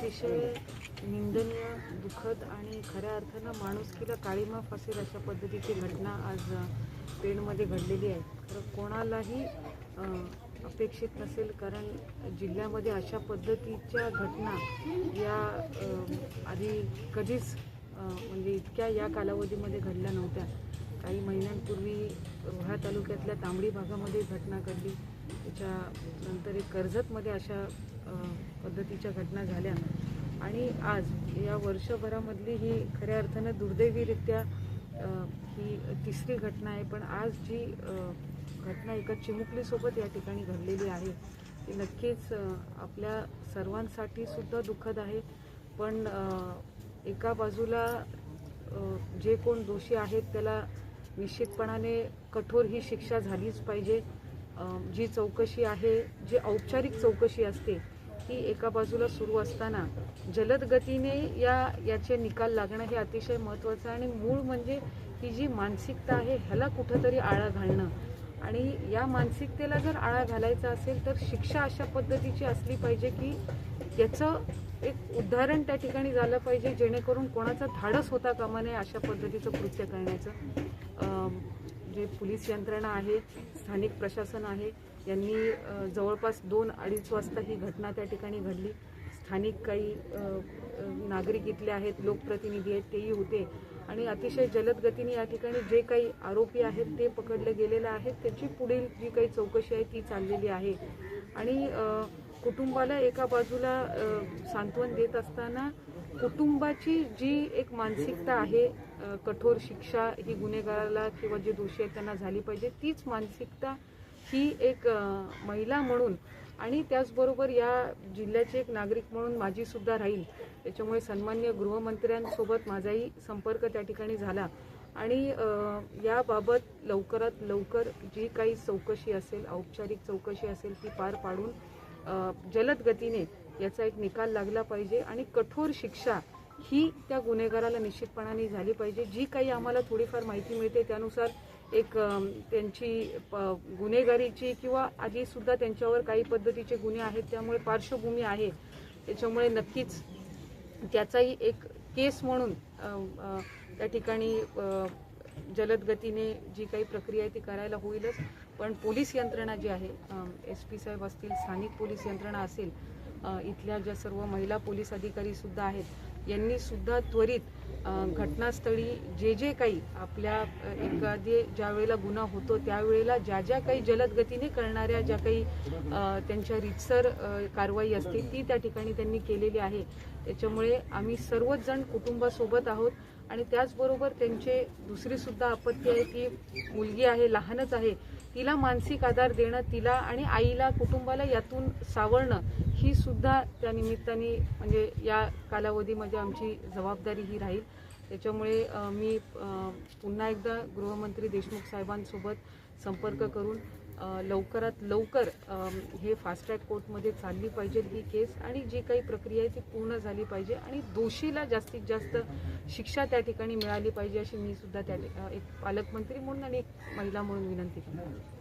अतिशय निंदनीय दुःखद आणि खऱ्या अर्थानं माणुसकीला काळीमा फासेल अशा पद्धतीची घटना आज पेणमध्ये घडलेली आहे. तर कोणालाही अपेक्षित नसेल कारण जिल्ह्यामध्ये अशा पद्धतीच्या घटना या आधी कधीच म्हणजे इतक्या या कालावधीमध्ये घडल्या नव्हत्या. काही महिन्यांपूर्वी रोहा तालुक्यातल्या तांबडी भागामध्ये घटना घडली. त्याच्यानंतर एक कर्जतमध्ये अशा पद्धतीच्या घटना झाल्या. आणि आज या वर्षभरामधली ही खऱ्या अर्थानं दुर्दैवीरित्या ही तिसरी घटना आहे. पण आज जी घटना एका चिमुकलीसोबत या ठिकाणी घडलेली आहे ती नक्कीच आपल्या सर्वांसाठी सुद्धा दुःखद आहे. पण एका बाजूला जे कोण दोषी आहेत त्याला निश्चितपणाने कठोर ही शिक्षा झालीच पाहिजे. जी चौकशी आहे जी औपचारिक चौकशी असते की एका बाजूला सुरू असताना जलद गतीने या याचे निकाल लागणं हे अतिशय महत्त्वाचं आहे. आणि मूळ म्हणजे ही जी मानसिकता आहे ह्याला कुठंतरी आळा घालणं. आणि या मानसिकतेला जर आळा घालायचा असेल तर शिक्षा अशा पद्धतीची असली पाहिजे की याचं एक उदाहरण त्या ठिकाणी झालं पाहिजे जेणेकरून कोणाचं धाडस होता कामा नये अशा पद्धतीचं कृत्य करण्याचं. जे पोलीस यंत्रणा आहे स्थानिक प्रशासन आहे यांनी जवळपास दोन अडीच वाजता ही घटना त्या ठिकाणी घडली. स्थानिक काही नागरिक इथले आहेत लोकप्रतिनिधी आहेत तेही होते. आणि अतिशय जलद गतीने या ठिकाणी जे काही आरोपी आहेत ते पकडले गेलेले आहेत. त्याची पुढील जी काही चौकशी आहे ती चाललेली आहे. आणि कुटुंबाला एका बाजूला सांत्वन देत असताना कुटुंबाची जी एक मानसिकता आहे कठोर शिक्षा ही गुन्हेगाराला किंवा जे दोषी आहेत त्यांना झाली पाहिजे तीच मानसिकता ही एक महिला म्हणून आणि त्याचबरोबर या जिल्ह्याचे एक नागरिक म्हणून माझी सुद्धा राहील. त्याच्यामुळे सन्मान्य गृहमंत्र्यांसोबत माझाही संपर्क त्या ठिकाणी झाला. आणि याबाबत लवकरात लवकर जी काही चौकशी असेल औपचारिक चौकशी असेल ती पार पाडून जलद गतीने याचा एक निकाल लागला पाहिजे आणि कठोर शिक्षा ही त्या गुन्हेगाराला निश्चितपणाने झाली पाहिजे. जी काही आम्हाला थोडीफार माहिती मिळते त्यानुसार एक त्यांची प- गुन्हेगारीची किंवा आधीसुद्धा त्यांच्यावर काही पद्धतीचे गुन्हे आहेत त्यामुळे पार्श्वभूमी आहे. त्याच्यामुळे नक्कीच त्याचाही एक केस म्हणून त्या ठिकाणी जलद गतीने जी काही प्रक्रिया आहे ती करायला होईलच. पण पोलीस यंत्रणा जी आहे एस पी साहेब असतील स्थानिक पोलीस यंत्रणा असेल इथल्या ज्या सर्व महिला पोलीस अधिकारीसुद्धा आहेत यांनीसुद्धा त्वरित घटनास्थळी जे जे काही आपल्या एखादे ज्या वेळेला गुन्हा होतो त्यावेळेला ज्या ज्या काही जलद गतीने करणाऱ्या ज्या काही त्यांच्या रितसर कारवाई असते ती त्या ठिकाणी त्यांनी केलेली आहे. त्याच्यामुळे आम्ही सर्वच जण कुटुंबासोबत आहोत. आणि त्याचबरोबर त्यांचे दुसरी सुद्धा आपत्ती आहे की मुलगी आहे लहानच आहे. तिला मानसिक आधार देणं तिला आणि आईला कुटुंबाला यातून सावरणं ही सुद्धा त्या निमित्ताने म्हणजे या कालावधीमध्ये आमची जबाबदारी ही राहील. त्याच्यामुळे मी पुन्हा एकदा गृहमंत्री देशमुख साहेबांसोबत संपर्क करून लवकरात लवकर हे फास्ट ट्रॅक कोर्टमध्ये चालली पाहिजे ही केस आणि जी काही प्रक्रिया आहे ती पूर्ण झाली पाहिजे आणि दोषीला जास्तीत जास्त शिक्षा त्या ठिकाणी मिळाली पाहिजे अशी मी सुद्धा त्या एक पालकमंत्री म्हणून आणि एक महिला म्हणून विनंती करते.